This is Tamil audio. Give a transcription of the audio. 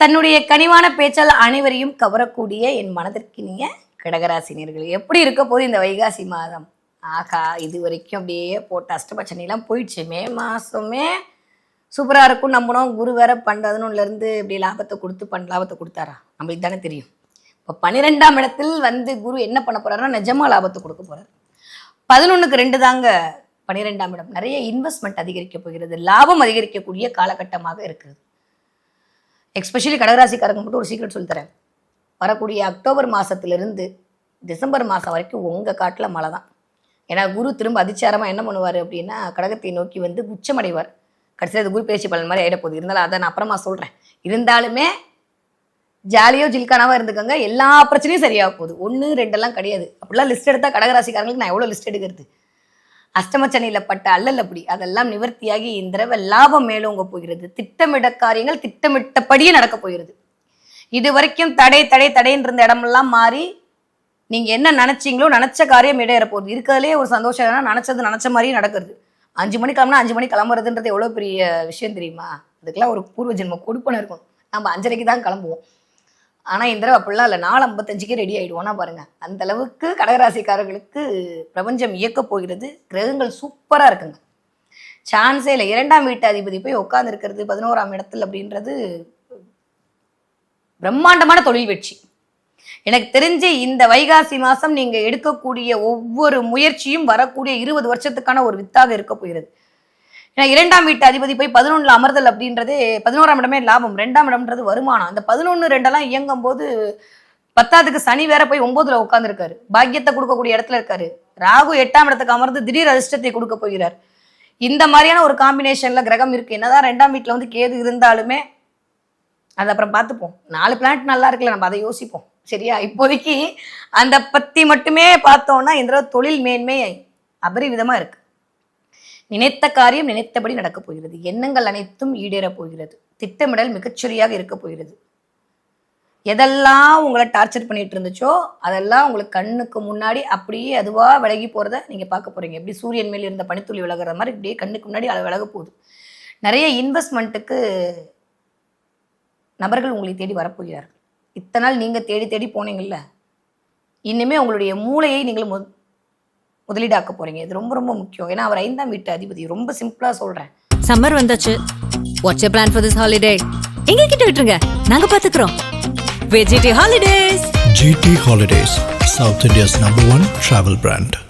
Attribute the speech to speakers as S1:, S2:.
S1: தன்னுடைய கனிவான பேச்சால் அனைவரையும் கவரக்கூடிய என் மனதிற்கினிய கடகராசினியர்கள். எப்படி இருக்க போது இந்த வைகாசி மாதம்? ஆகா இது வரைக்கும் அப்படியே போட்ட அஷ்டபட்சனிலாம் போயிடுச்சு. மே மாசமே சூப்பராக இருக்கும். நம்பணும் குரு வேற பண்றதுன்னு இருந்து இப்படி லாபத்தை கொடுத்து பண் லாபத்தை கொடுத்தாரா? நம்மளுக்கு தானே தெரியும். இப்போ பன்னிரெண்டாம் இடத்தில் வந்து குரு என்ன பண்ண போகிறாருன்னா நிஜமா லாபத்தை கொடுக்க போகிறார் பதினொன்றுக்கு ரெண்டு தாங்க பன்னிரெண்டாம் இடம். நிறைய இன்வெஸ்ட்மெண்ட் அதிகரிக்க போகிறது. லாபம் அதிகரிக்கக்கூடிய காலகட்டமாக இருக்குது எக்ஸ்பெஷலி கடகராசிக்காரங்க மட்டும் ஒரு சீக்ரெட் சொல்லித்தரேன். வரக்கூடிய அக்டோபர் மாதத்துலேருந்து டிசம்பர் மாதம் வரைக்கும் உங்கள் காட்டில் மழை தான். ஏன்னா குரு திரும்ப அதிச்சாரமாக என்ன பண்ணுவார் அப்படின்னா கடகத்தை நோக்கி வந்து உச்சமடைவார். கடைசியில் அது குரு பேச்சு பலன் மாதிரி ஆகிட போகுது. இருந்தாலும் அதை நான் அப்புறமா சொல்கிறேன் இருந்தாலுமே ஜாலியோ ஜில்கானாவோ இருந்துக்கோங்க எல்லா பிரச்சனையும் சரியாக போகுது. ஒன்று ரெண்டெல்லாம் கிடையாது. அப்படிலாம் லிஸ்ட் எடுத்தால் கடகராசிக்காரங்களுக்கு நான் எவ்வளோ லிஸ்ட் எடுக்கிறது? அஷ்டமச்சனையில் பட்ட அல்லல் அப்படி. அதெல்லாம் நிவர்த்தியாகி இந்த தடவை லாபம் மேலோங்க போகிறது. திட்டமிட காரியங்கள் திட்டமிட்டபடியே நடக்க போகிறது. இது வரைக்கும் தடை தடை தடைன்னு இருந்த இடமெல்லாம் மாறி நீங்கள் என்ன நினச்சிங்களோ நினச்ச காரியம் இடையற போகுது. இருக்கிறதுலே ஒரு சந்தோஷம் என்னன்னா நினச்சது நினச்ச மாதிரியே நடக்கிறது. அஞ்சு மணி கிளம்புனா அஞ்சு மணி கிளம்புறதுன்றது எவ்வளோ பெரிய விஷயம் தெரியுமா? அதுக்கெல்லாம் ஒரு பூர்வ ஜென்ம கொடுப்பனை இருக்கும் நம்ம அஞ்சரைக்கு தான் கிளம்புவோம். ஆனால் இந்த தடவை அப்படிலாம் இல்லை. நாலு ஐம்பத்தஞ்சுக்கு ரெடி ஆகிடுவோம்னா பாருங்க அந்த அளவுக்கு கடகராசிக்காரர்களுக்கு பிரபஞ்சம் இயக்கப் போகிறது கிரகங்கள் சூப்பராக இருக்குங்க. சான்ஸே இல்லை. இரண்டாம் வீட்டு அதிபதி போய் உட்காந்துருக்கிறது பதினோராம் இடத்துல அப்படின்றது பிரம்மாண்டமான தொழில் வெற்றி. எனக்கு தெரிஞ்சு இந்த வைகாசி மாதம் நீங்கள் எடுக்கக்கூடிய ஒவ்வொரு முயற்சியும் வரக்கூடிய இருபது வருஷத்துக்கான ஒரு வித்தாக இருக்க போகிறது. ஏன்னா இரண்டாம் வீட்டு அதிபதி போய் பதினொன்றில் அமர்தல் அப்படின்றது பதினோராம் இடமே லாபம் ரெண்டாம் இடம்ன்றது வருமானம். அந்த பதினொன்று ரெண்டெல்லாம் இயங்கும் போது பத்தாவதுக்கு சனி வேற போய் ஒன்பதுல உட்காந்துருக்காரு பாக்கியத்தை கொடுக்கக்கூடிய இடத்துல இருக்காரு. ராகு எட்டாம் இடத்துக்கு அமர்ந்து திடீர் அதிர்ஷ்டத்தை கொடுக்க போகிறார். இந்த மாதிரியான ஒரு காம்பினேஷன்ல கிரகம் இருக்கு. என்னதான் ரெண்டாம் வீட்டில் வந்து கேது இருந்தாலுமே அது அப்புறம் பார்த்துப்போம். நாலு பிளான்ட் நல்லா இருக்குல்ல நம்ம அதை யோசிப்போம். சரியா? இப்போதைக்கு அந்த பத்தி மட்டுமே பார்த்தோம்னா இந்த தொழில் மேன்மை அபரிவிதமா இருக்கு. நினைத்த காரியம் நினைத்தபடி நடக்கப் போகிறது. எண்ணங்கள் அனைத்தும் ஈடேறப் போகிறது. திட்டமிடல் மிகச்சரியாக இருக்க போகிறது. எதெல்லாம் உங்களை டார்ச்சர் பண்ணிட்டு இருந்துச்சோ அதெல்லாம் உங்களுக்கு கண்ணுக்கு முன்னாடி அப்படியே அதுவாக விலகி போகிறத நீங்கள் பார்க்க போகிறீங்க எப்படி சூரியன் மேல் இருந்த பனித்துளி விலகிற மாதிரி இப்படியே கண்ணுக்கு முன்னாடி அது விலக போகுது. நிறைய இன்வெஸ்ட்மெண்ட்டுக்கு நபர்கள் உங்களை தேடி வரப்போகிறார்கள் இத்தனை நாள் நீங்கள் தேடி தேடி போனீங்கல்ல. இன்னுமே உங்களுடைய மூளையை நீங்கள் மு முதலீடாக்க போறீங்க. இது ரொம்ப ரொம்ப முக்கியம். ஏன்னா அவர் ஐந்தாம் வீட்டு அதிபதி. ரொம்ப சிம்பிளா சொல்றேன்.
S2: சம்மர் வந்தாச்சு. What's you plan for this holiday எங்க கிட்ட விட்டுருங்க. நாங்க பாத்துக்கிறோம். VGT holidays
S3: GT Holidays, South India's number one travel brand.